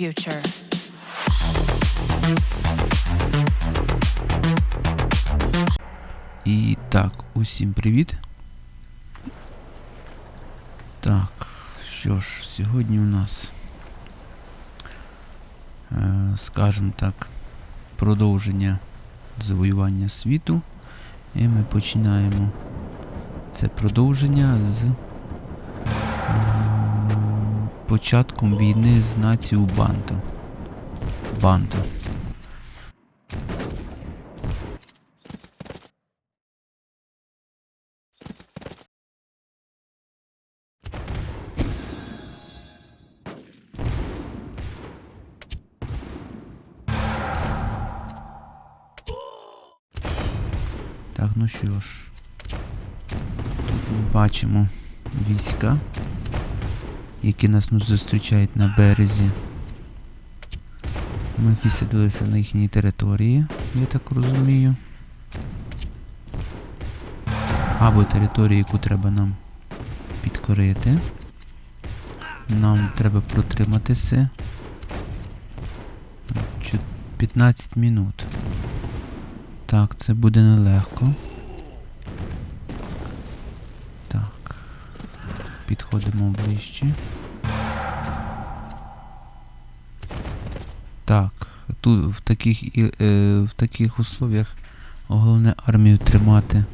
future. І так, усім привіт. Так, що ж, сьогодні у нас, е, скажімо так, продовження завоювання світу. І ми починаємо це продовження з початком війни з нацією Банту. Банту. Так, ну що ж. Тут ми бачимо війська, які нас ну, зустрічають на березі. Ми висадилися на їхній території, я так розумію. Або територію, яку треба нам підкорити. Нам треба протриматися. 15 минут. Так, це буде нелегко. Підходимо ближче. Так, тут в таких, е, в таких условіях головне армію тримати,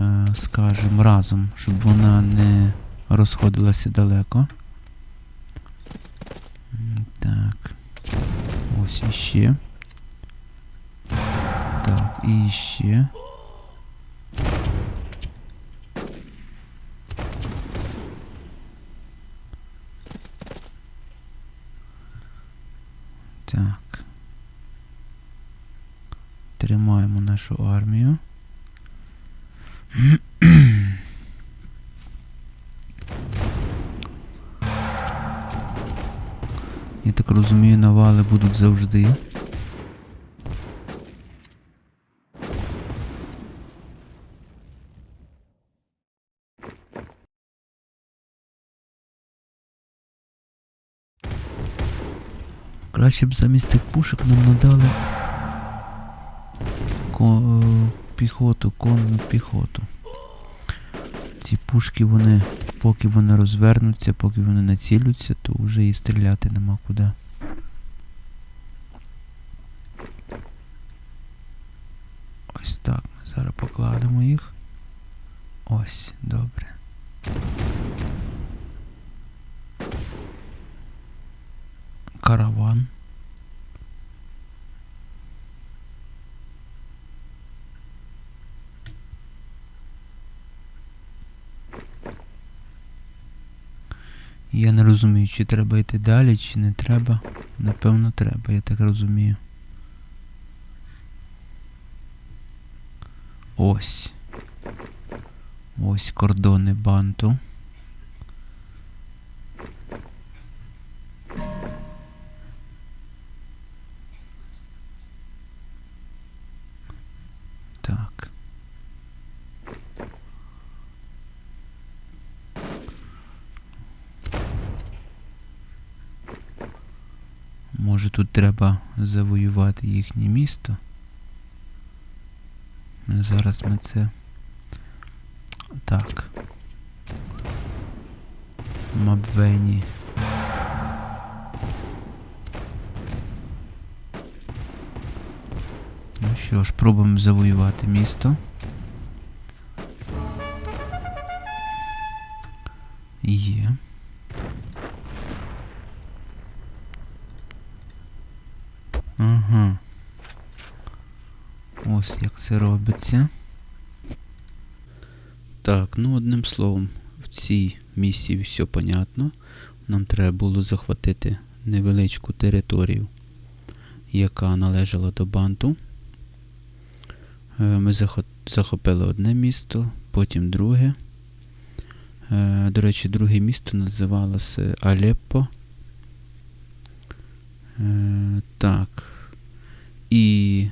е, скажімо, разом, щоб вона не розходилася далеко. Так. Ось іще. Так, і ще. Так. Тримаємо нашу армію. Я так розумію, навали будуть завжди. Краще б замість цих пушок нам надали ко- піхоту, конну піхоту. Ці пушки вони, поки вони розвернуться, поки вони націлюються, то вже і стріляти нема куди. Ось так. Ми зараз покладемо їх. Ось, добре. Караван. Я не розумію, чи треба йти далі, чи не треба. Напевно, треба, я так розумію. Ось. Ось кордони банту. Так. Може тут треба завоювати їхнє місто. Зараз ми це. Так. Мабвені. Ну що ж, пробуємо завоювати місто. Ось як це робиться. Так, ну одним словом, в цій місії все понятно. Нам треба було захватити невеличку територію, яка належала до банту. Е, Ми захопили одне місто, потім друге. Е, До речі, друге місто називалося Алеппо. Е, Так. І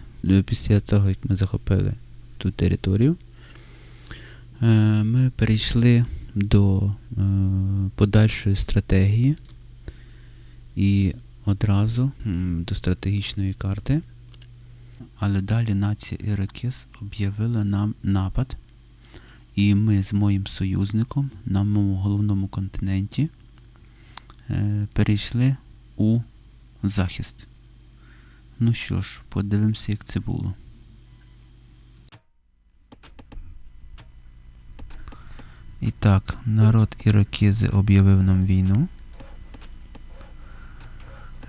після того, як ми захопили ту територію, е, ми перейшли до е, подальшої стратегії. і одразу до стратегічної карти. Але далі нація Іракес об'явила нам напад, і ми з моїм союзником на моєму головному континенті е, перейшли у захист. Ну що ж, подивимося, як це було. І так, народ Іракези об'явив нам війну.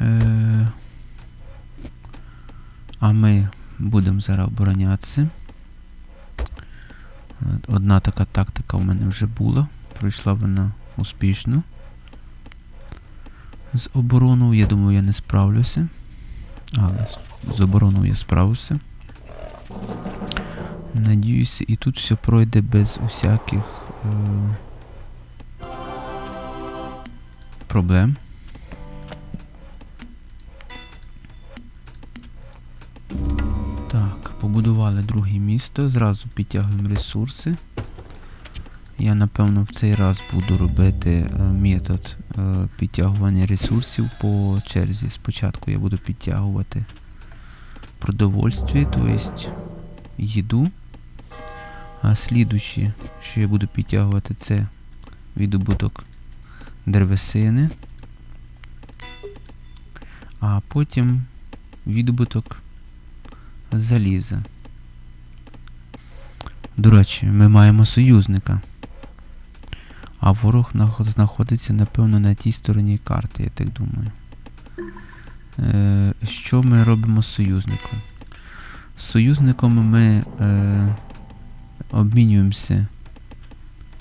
Е, а ми будемо зараз оборонятися. Одна така тактика в мене вже була. Пройшла вона успішно. З обороною, я думаю, я не справлюся. Але з- обороною я справився. Надіюся, і тут все пройде без усяких е, проблем. Так, побудували друге місто, зразу підтягуємо ресурси. Я напевно в цей раз буду робити е, метод е, підтягування ресурсів по черзі. Спочатку я буду підтягувати продовольствие, то есть їду. А слідуюче, що я буду підтягувати, це відобуток деревесини. А потім відобуток заліза. До речі, ми маємо союзника. А ворог знаходиться, напевно, на тій стороні карти, я так думаю. Е, що ми робимо з союзником? З союзником ми е, обмінюємося,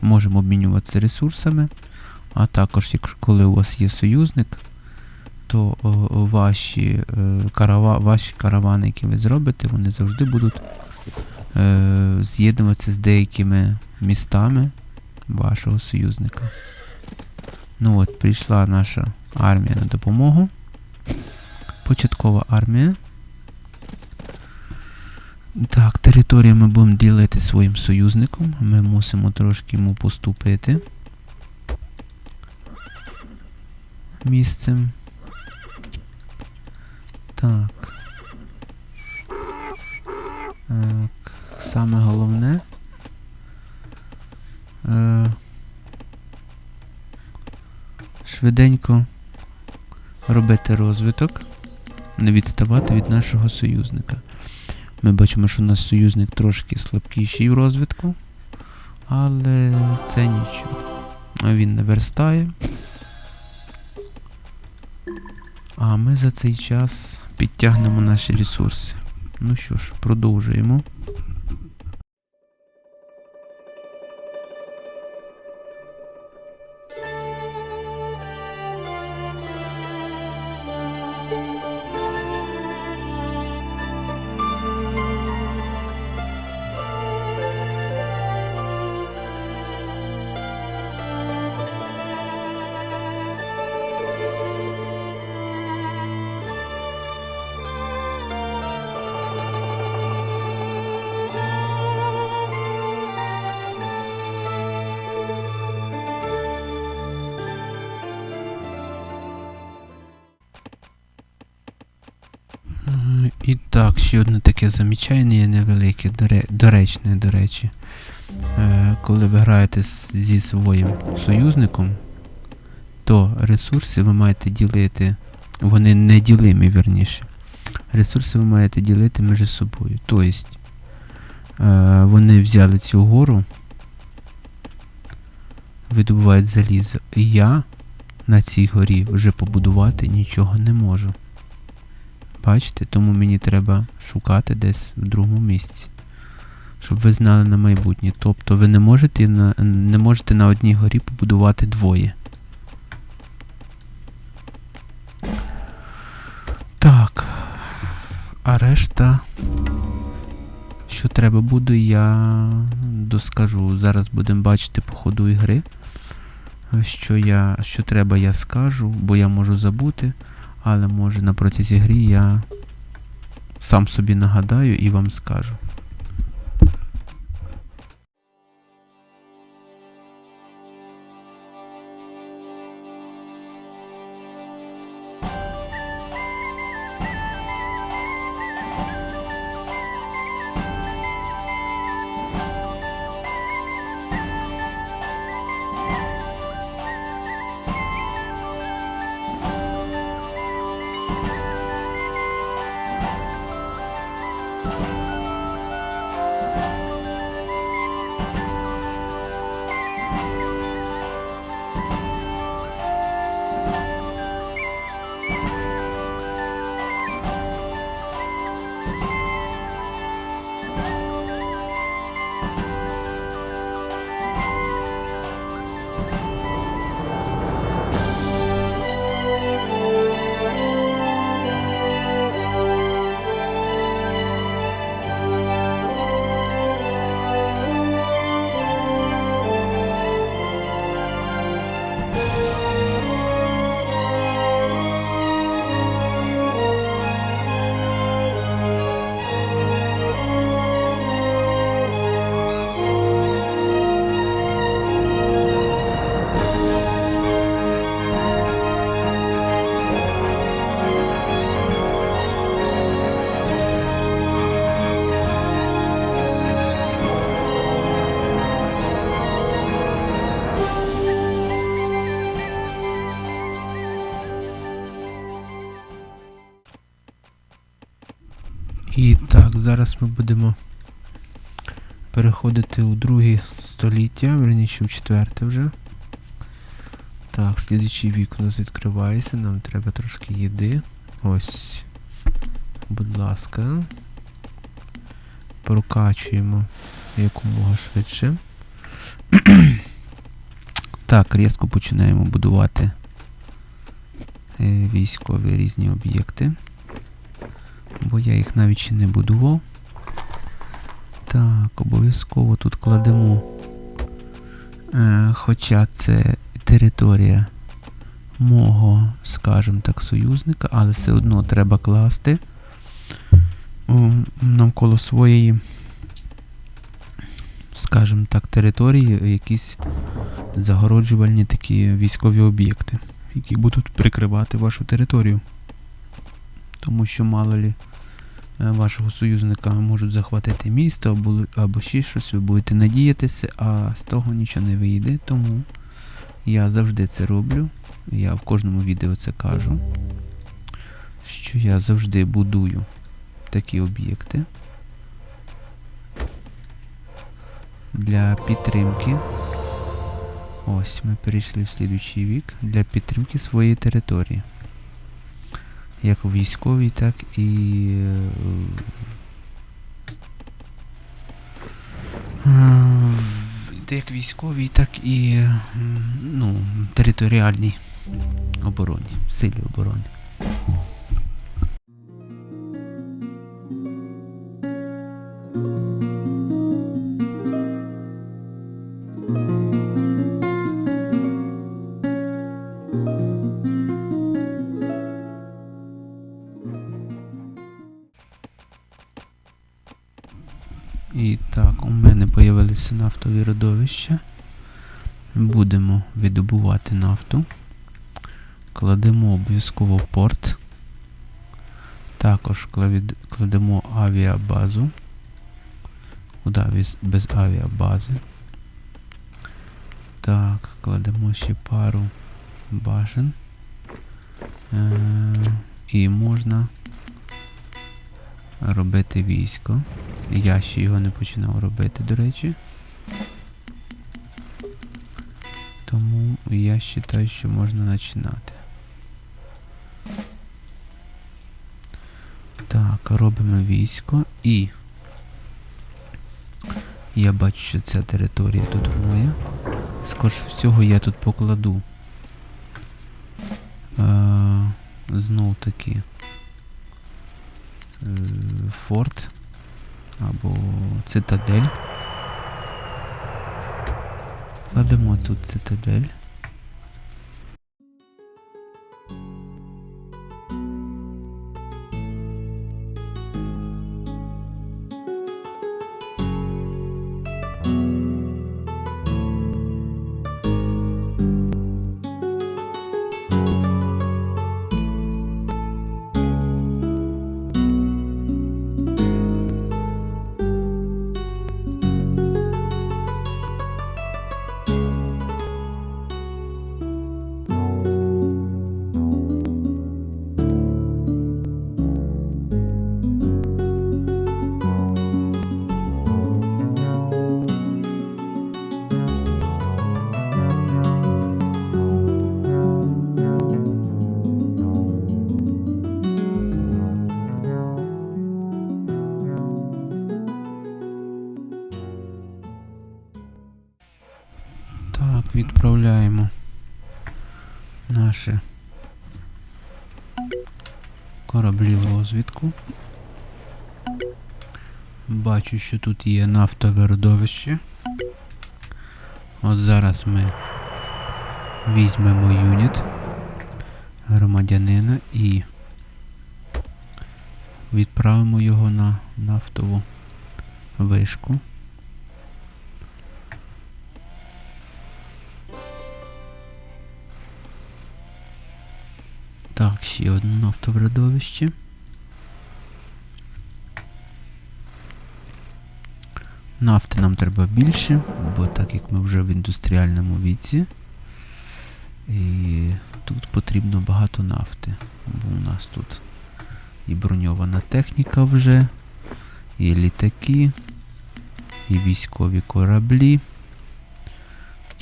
можемо обмінюватися ресурсами, а також, коли у вас є союзник, то ваші, е, карава, ваші каравани, які ви зробите, вони завжди будуть е, з'єднуватися з деякими містами вашого союзника. Ну от, прийшла наша армія на допомогу. Початкова армія. Так, територію ми будемо ділити своїм союзником. Ми мусимо трошки йому поступити. Місцем. Так. Так. Саме головне. Е, швиденько робити розвиток, не відставати від нашого союзника. Ми бачимо, що наш союзник трошки слабкіший в розвитку, але це нічого. Він не верстає. А ми за цей час підтягнемо наші ресурси. Ну що ж, продовжуємо. І так, ще одне таке замічання невелике, доречне, до речі. Е, коли ви граєте зі своїм союзником, то ресурси ви маєте ділити, вони неділимі, вірніше. Ресурси ви маєте ділити між собою. Тобто, е, вони взяли цю гору, видобувають залізо. І я на цій горі вже побудувати нічого не можу. Бачите, тому мені треба шукати десь в другому місці. Щоб ви знали на майбутнє. Тобто ви не можете на, не можете на одній горі побудувати двоє. Так. А решта. Що треба буде, я доскажу. Зараз будемо бачити по ходу ігри. Що я, що треба, я скажу, бо я можу забути. Але може на протязі грі я сам собі нагадаю і вам скажу. Зараз ми будемо переходити у друге століття, верніше в четверте вже. Так, слідуючий вік у нас відкривається, нам треба трошки їди. Ось. Будь ласка. Прокачуємо якомога швидше. так, різко починаємо будувати е, військові різні об'єкти. Бо я їх навіть ще не будував. Так, обов'язково тут кладемо. Е, хоча це територія мого, скажімо так, союзника, але все одно треба класти о, навколо своєї, скажімо так, території якісь загороджувальні такі військові об'єкти, які будуть прикривати вашу територію. Тому що мало лі е, вашого союзника можуть захватити місто або, ще щось, ви будете надіятися, а з того нічого не вийде. Тому я завжди це роблю. Я в кожному відео це кажу. Що я завжди будую такі об'єкти для підтримки. Ось ми перейшли в слідуючий вік для підтримки своєї території. Як у військовій, так і е, як військовій, так і ну, територіальній обороні, силі оборони. Кладемо обов'язково порт. Також кладемо авіабазу. Куди без, авіабази. Так, кладемо ще пару башен. Е- і можна робити військо. Я ще його не починав робити, до речі. Тому я вважаю, що можна починати. Робимо військо і я бачу, що ця територія тут моя. Скорше всього я тут покладу е, знов таки е, форт або цитадель. Кладемо тут цитадель. Так, відправляємо наші кораблі в розвідку. Бачу, що тут є нафтове родовище. От зараз ми візьмемо юніт громадянина і відправимо його на нафтову вишку. Ще одне нафтовредовище. Нафти нам треба більше, бо так як ми вже в індустріальному віці. І тут потрібно багато нафти. Бо у нас тут і броньована техніка вже і літаки, і військові кораблі.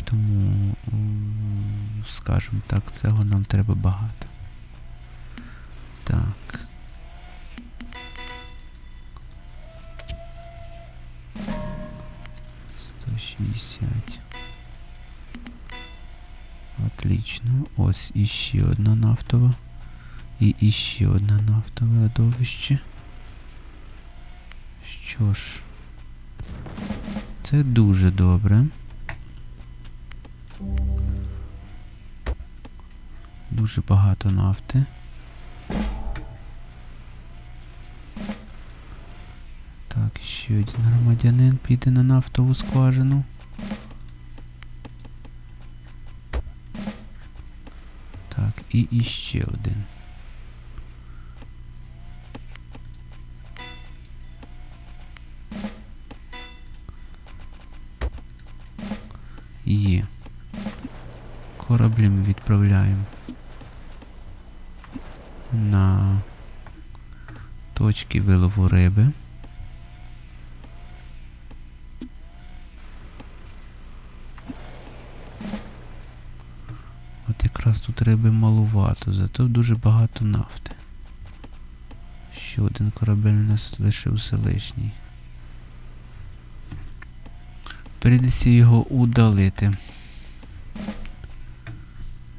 Тому, скажімо так, цього нам треба багато. Так. Сто шістдесят. Отлично. Ось іще одна нафтова. І іще одне нафтове родовище. Що ж, це дуже добре. Дуже багато нафти. Ще один громадянин піде на нафтову скважину. Так, і іще один. Є. Кораблі ми відправляємо на точки вилову риби. Риби малувато, зато дуже багато нафти. Ще один корабель у нас лишився лишній. Прийдеться його удалити.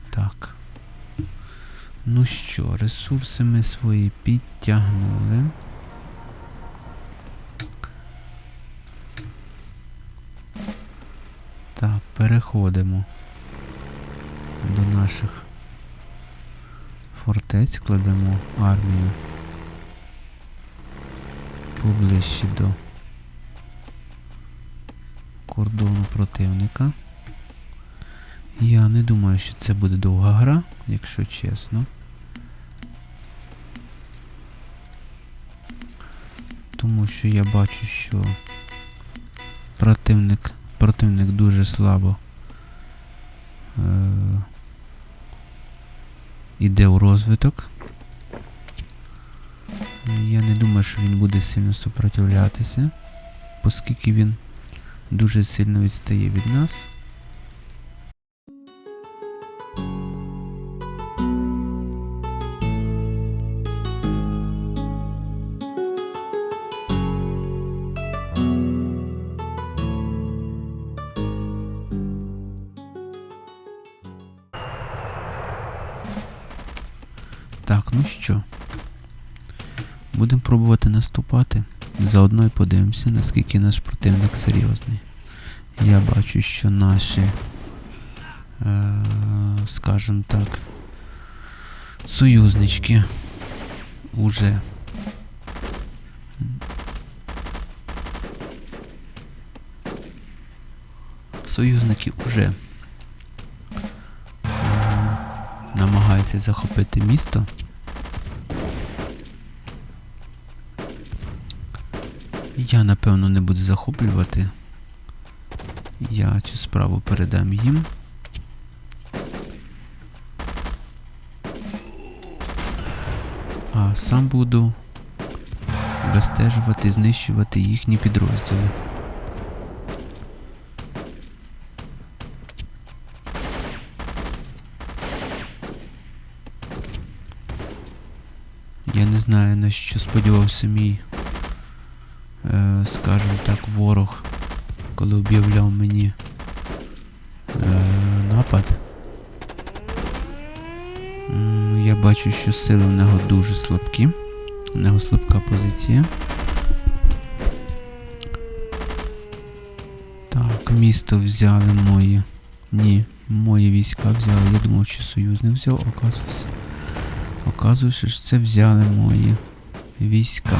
Так. Ну що, ресурси ми свої підтягнули. Так, переходимо до наших фортець, кладемо армію поближче до кордону противника. Я не думаю, що це буде довга гра, якщо чесно. Тому що я бачу, що противник, противник дуже слабо е, іде у розвиток. Я не думаю, що він буде сильно супротивлятися, оскільки він дуже сильно відстає від нас. Наступати. Заодно і подивимося, наскільки наш противник серйозний. Я бачу, що наші, е, скажімо так, союзнички уже союзники уже е, намагаються захопити місто. Я напевно не буду захоплювати. Я цю справу передам їм. А сам буду вистежувати, знищувати їхні підрозділи. Я не знаю, на що сподівався мій скажімо так, ворог, коли об'являв мені е, напад. Я бачу, що сили в нього дуже слабкі. У нього слабка позиція. Так, місто взяли мої. Ні, мої війська взяли. Я думав, що союз не взяв, оказується. Оказується, що це взяли мої війська.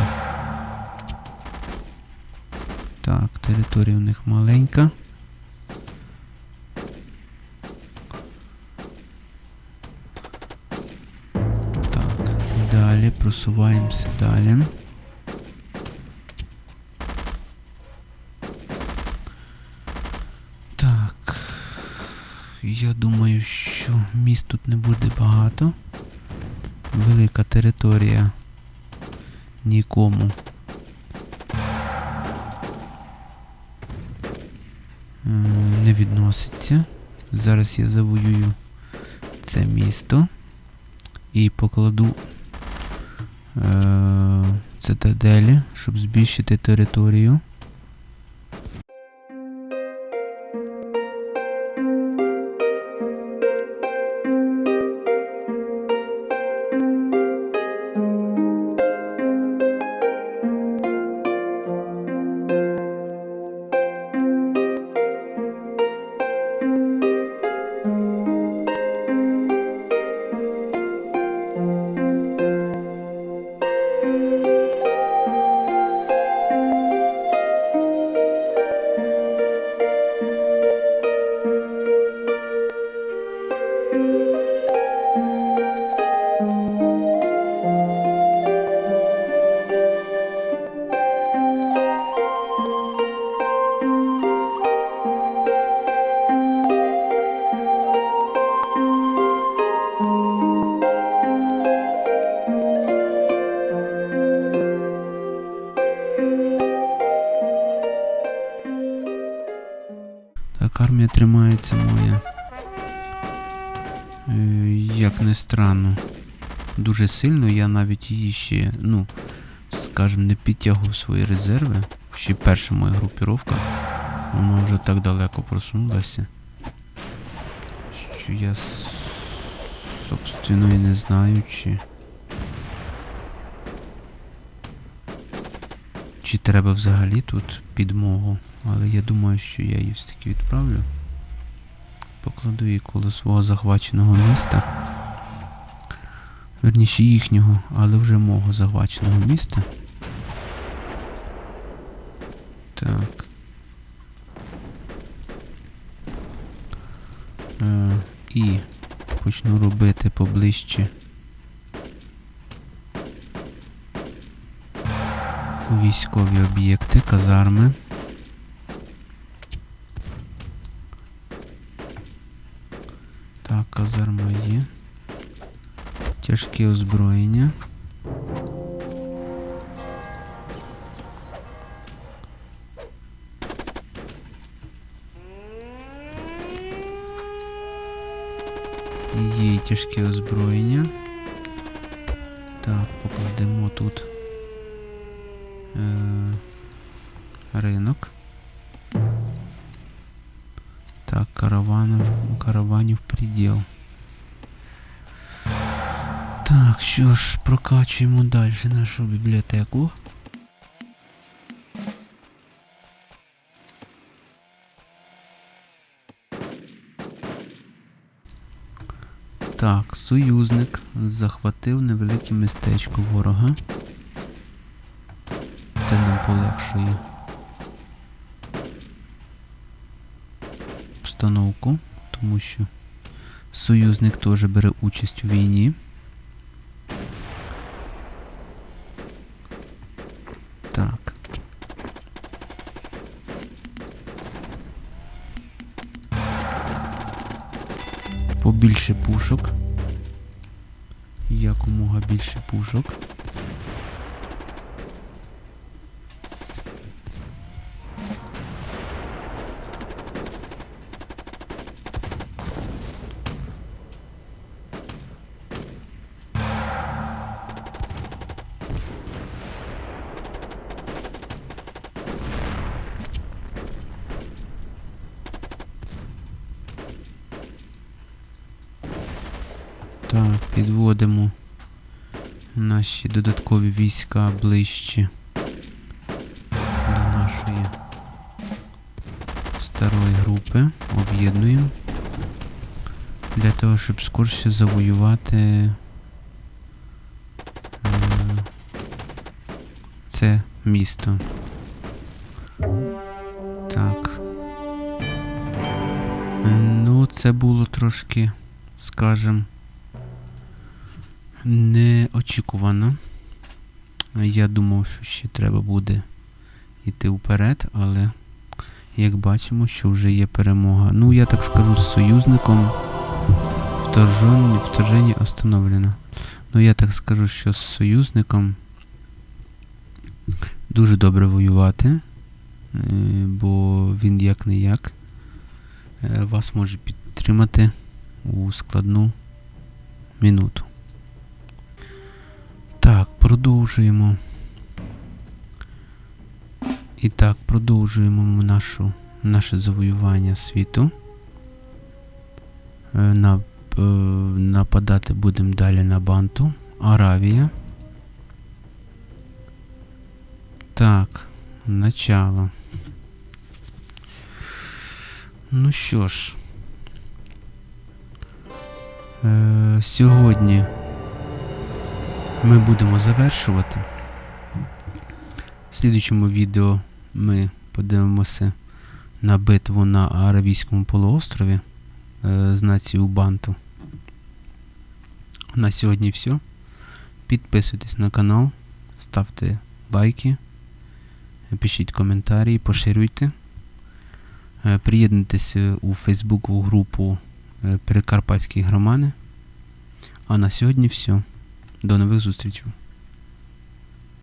Так, територія у них маленька. Так, далі просуваємося далі. Так. Я думаю, що міст тут не буде багато. Велика територія нікому відноситься. Зараз я завоюю це місто і покладу е, цитаделі, щоб збільшити територію. Тримається моя. Е, як не странно. Дуже сильно. Я навіть її ще, ну, скажімо, не підтягував свої резерви. Ще перша моя групіровка. Вона вже так далеко просунулася. Що я собственно і не знаю, чи. Чи треба взагалі тут підмогу. Але я думаю, що я її все-таки відправлю. Покладу коло свого захваченого міста. Верніше їхнього, але вже мого захваченого міста. Так. Е, і почну робити поближче. Військові об'єкти, казарми. Так, казарма є. Тяжке озброєння. Є й тяжке озброєння. Так, покладемо тут е, ринок. Так, караванів, караванів приділ. Так, що ж, прокачуємо далі нашу бібліотеку. Так, союзник захватив невелике містечко ворога. Це нам полегшує обстановку, тому що союзник теж бере участь у війні. Побільше пушок. Якомога більше пушок. Так, підводимо наші додаткові війська ближче до нашої старої групи. Об'єднуємо. Для того, щоб скорше завоювати е, це місто. Так. Ну, це було трошки, скажем, неочікувано. Я думав, що ще треба буде йти вперед, але як бачимо, що вже є перемога. Ну, я так скажу, з союзником вторження, вторження остановлено. Ну, я так скажу, що з союзником дуже добре воювати, е, бо він як не як вас може підтримати у складну минуту. Так, продовжуємо. І так, продовжуємо нашу, наше завоювання світу. Е, На, е, нападати будемо далі на Банту. Аравія. Так, начало. Ну що ж. Е, сьогодні ми будемо завершувати. В слідучому відео ми подивимося на битву на Аравійському полуострові е, з нацією Банту. На сьогодні все. Підписуйтесь на канал, ставте лайки, пишіть коментарі, поширюйте. Е, Приєднуйтеся у Фейсбукову групу е, Прикарпатські громади. А на сьогодні все. До нових зустрічей.